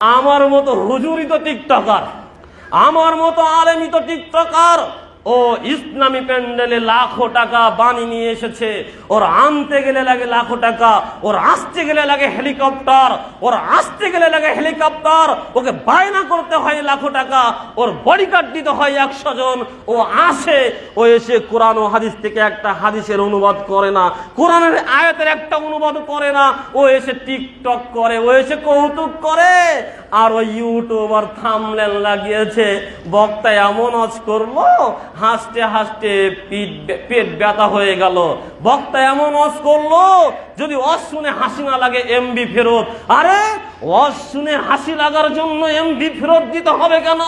আমার মতো হুজুরি তো টিকটকার। আমার মতো আলেমি তো টিকটকার। ও ইসলামী প্যান্ডেলে লাখো টাকা বানি নিয়ে এসেছে। ওর আনতে গেলে লাগে লাখো টাকা, ওর আসতে গেলে লাগে হেলিকপ্টার, ওর আসতে গেলে লাগে হেলিকপ্টার, ওকে বায়না করতে হয় লাখো টাকা, ওর বডি বডিগার্ড দিতে হয় একশো জন। ও আসে, ও এসে কোরআন ও হাদিস থেকে একটা হাদিসের অনুবাদ করে না, কোরআনের আয়াতের একটা অনুবাদ করে না। ও এসে টিকটক করে, ও এসে কৌতুক করে, আর ওই ইউটিউবার থামলেন লাগিয়েছে। বক্তা এমন অজ করল হাসতে হাসতে পেট ব্যথা হয়ে গেল। বক্তা এমন অস করল, যদি অস শুনে হাসি না লাগে এমবি ফেরত। আরে অজ শুনে হাসি লাগার জন্য এমবি ফেরত দিতে হবে কেন?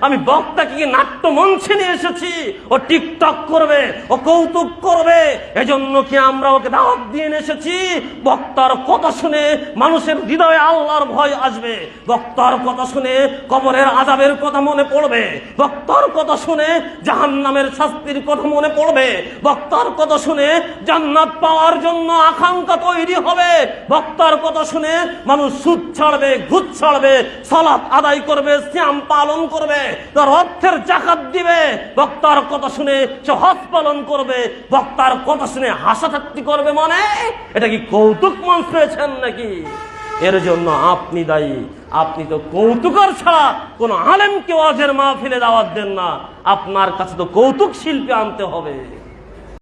আমি বক্তাকে নাট্য মঞ্চে নিয়ে এসেছি? ও টিকটক করবে, ও কৌতুক করবে, এজন্য কি আমরা ওকে দাওয়াত দিয়ে এসেছি? বক্তার কথা শুনে মানুষের হৃদয়ে আল্লাহর ভয় আসবে। বক্তার কথা শুনে কবরের আজাবের কথা মনে পড়বে। বক্তার কথা শুনে জাহান্নামের শাস্তির কথা মনে পড়বে। বক্তার কথা শুনে জান্নাত পাওয়ার জন্য আকাঙ্ক্ষা তৈরি হবে। বক্তার কথা শুনে মানুষ সুদ ছাড়বে, ঘুষ ছাড়বে, সালাত আদায় করবে শ্যাম পালন করবে, তার অর্থের জাকাত দিবে। বক্তার কথা শুনে সে হজ পালন করবে, বক্তার কথা শুনে হাসাঠাট্টি করবে মানে এটা কি কৌতুক মঞ্চ পেয়েছেন নাকি? এর জন্য আপনি দায়ী। আপনি তো কৌতুকার ছাড়া কোন আলেমকে ওয়াজের মাহফিলে দাওয়াত দেন না। আপনার কাছে তো কৌতুক শিল্পী আনতে হবে।